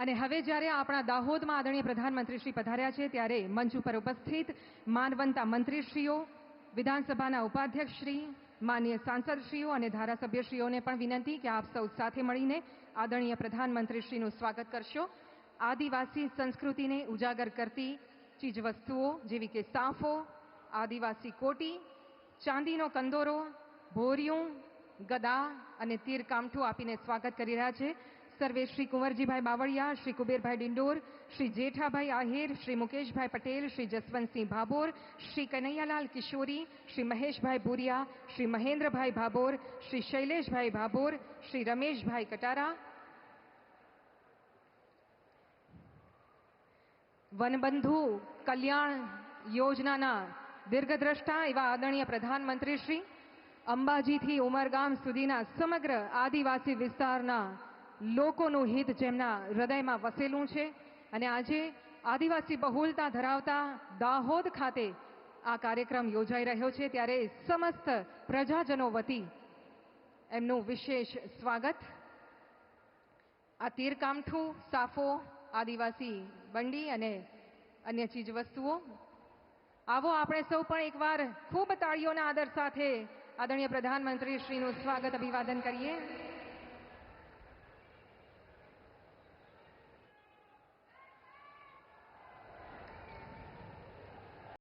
અને હવે જ્યારે આપણા દાહોદમાં આદરણીય પ્રધાનમંત્રીશ્રી પધાર્યા છે, ત્યારે મંચ ઉપર ઉપસ્થિત માનવંતા મંત્રીશ્રીઓ, વિધાનસભાના ઉપાધ્યક્ષશ્રી માન્ય સાંસદશ્રીઓ અને ધારાસભ્યશ્રીઓને પણ વિનંતી કે આપ સૌ સાથે મળીને આદરણીય પ્રધાનમંત્રીશ્રીનું સ્વાગત કરશો. આદિવાસી સંસ્કૃતિને ઉજાગર કરતી ચીજવસ્તુઓ જેવી કે સાફો, આદિવાસી કોટી, ચાંદીનો કંદોરો, ભોરિયું, ગદા અને તીર કામઠું આપીને સ્વાગત કરી રહ્યા છે. સર્વે શ્રી કુંવરજીભાઈ બાવળિયા શ્રી કુબેરભાઈ ડિંડોર શ્રી જેઠાભાઈ આહિર શ્રી મુકેશભાઈ પટેલ શ્રી જસવંતસિંહ ભાભોર શ્રી કનૈયાલાલ કિશોરી શ્રી મહેશભાઈ ભુરિયા શ્રી મહેન્દ્રભાઈ ભાભોર શ્રી શૈલેષભાઈ ભાભોર શ્રી રમેશભાઈ કટારા વનબંધુ કલ્યાણ યોજનાના દીર્ઘદ્રષ્ટા એવા આદરણીય પ્રધાનમંત્રી શ્રી અંબાજીથી ઉમરગામ સુધીના સમગ્ર આદિવાસી વિસ્તારના લોકોનું હિત જેમના હૃદયમાં વસેલું છે. અને આજે આદિવાસી બહુલતા ધરાવતા દાહોદ ખાતે આ કાર્યક્રમ યોજાઈ રહ્યો છે. ત્યારે સમસ્ત પ્રજાજનો વતી એમનું વિશેષ સ્વાગત. આ તીરકામઠું, સાફો, આદિવાસી બંડી અને અન્ય ચીજ વસ્તુઓ આવો આપણે સૌ પણ એકવાર ખૂબ તાળીઓના આદર સાથે આદરણીય પ્રધાનમંત્રી શ્રીનું સ્વાગત અભિવાદન કરીએ.